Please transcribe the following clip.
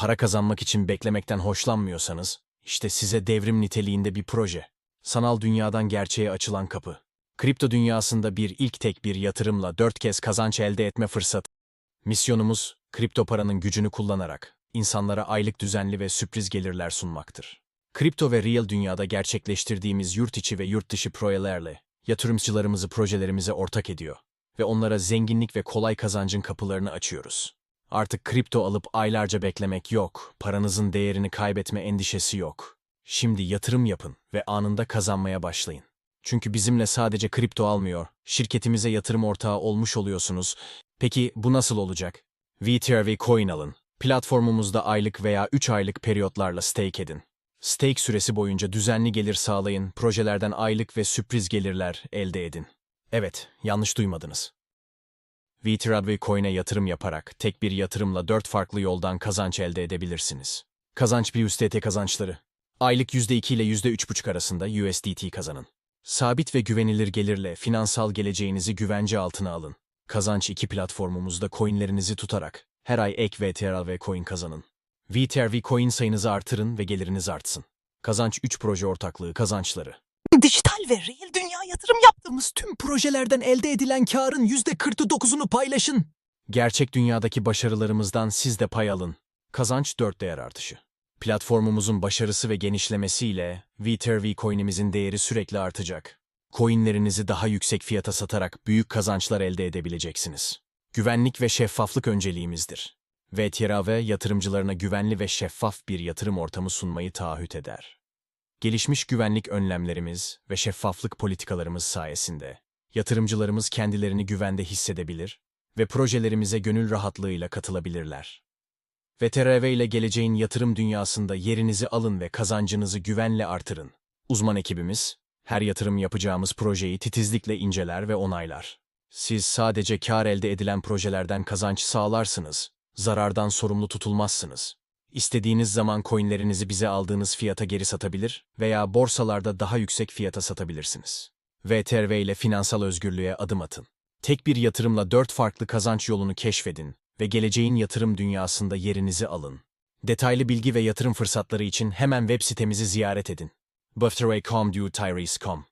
para kazanmak için beklemekten hoşlanmıyorsanız, işte size devrim niteliğinde bir proje. Sanal dünyadan gerçeğe açılan kapı. Kripto dünyasında bir ilk tek bir yatırımla dört kez kazanç elde etme fırsatı. Misyonumuz, kripto paranın gücünü kullanarak insanlara aylık düzenli ve sürpriz gelirler sunmaktır. Kripto ve real dünyada gerçekleştirdiğimiz yurt içi ve yurt dışı projelerle yatırımcılarımızı projelerimize ortak ediyor ve onlara zenginlik ve kolay kazancın kapılarını açıyoruz. Artık kripto alıp aylarca beklemek yok, paranızın değerini kaybetme endişesi yok. Şimdi yatırım yapın ve anında kazanmaya başlayın. Çünkü bizimle sadece kripto almıyor, şirketimize yatırım ortağı olmuş oluyorsunuz. Peki bu nasıl olacak? VTRV Coin alın. Platformumuzda aylık veya 3 aylık periyotlarla stake edin. Stake süresi boyunca düzenli gelir sağlayın, projelerden aylık ve sürpriz gelirler elde edin. Evet, yanlış duymadınız. VTRV Coin'e yatırım yaparak tek bir yatırımla 4 farklı yoldan kazanç elde edebilirsiniz. Kazanç bir USDT kazançları. Aylık %2 ile %3,5 arasında USDT kazanın. Sabit ve güvenilir gelirle finansal geleceğinizi güvence altına alın. Kazanç 2 platformumuzda coinlerinizi tutarak her ay ek VTRL ve coin kazanın. VTRV coin sayınızı artırın ve geliriniz artsın. Kazanç 3 proje ortaklığı kazançları. Dijital ve reel dünya yatırım yaptığımız tüm projelerden elde edilen karın %49'unu paylaşın. Gerçek dünyadaki başarılarımızdan siz de pay alın. Kazanç 4 değer artışı. Platformumuzun başarısı ve genişlemesiyle VTRV coin'imizin değeri sürekli artacak. Coinlerinizi daha yüksek fiyata satarak büyük kazançlar elde edebileceksiniz. Güvenlik ve şeffaflık önceliğimizdir. VTRV yatırımcılarına güvenli ve şeffaf bir yatırım ortamı sunmayı taahhüt eder. Gelişmiş güvenlik önlemlerimiz ve şeffaflık politikalarımız sayesinde yatırımcılarımız kendilerini güvende hissedebilir ve projelerimize gönül rahatlığıyla katılabilirler. VTRV ile geleceğin yatırım dünyasında yerinizi alın ve kazancınızı güvenle artırın. Uzman ekibimiz, her yatırım yapacağımız projeyi titizlikle inceler ve onaylar. Siz sadece kar elde edilen projelerden kazanç sağlarsınız, zarardan sorumlu tutulmazsınız. İstediğiniz zaman coinlerinizi bize aldığınız fiyata geri satabilir veya borsalarda daha yüksek fiyata satabilirsiniz. VTRV ile finansal özgürlüğe adım atın. Tek bir yatırımla dört farklı kazanç yolunu keşfedin ve geleceğin yatırım dünyasında yerinizi alın. Detaylı bilgi ve yatırım fırsatları için hemen web sitemizi ziyaret edin. Bufferway.com.com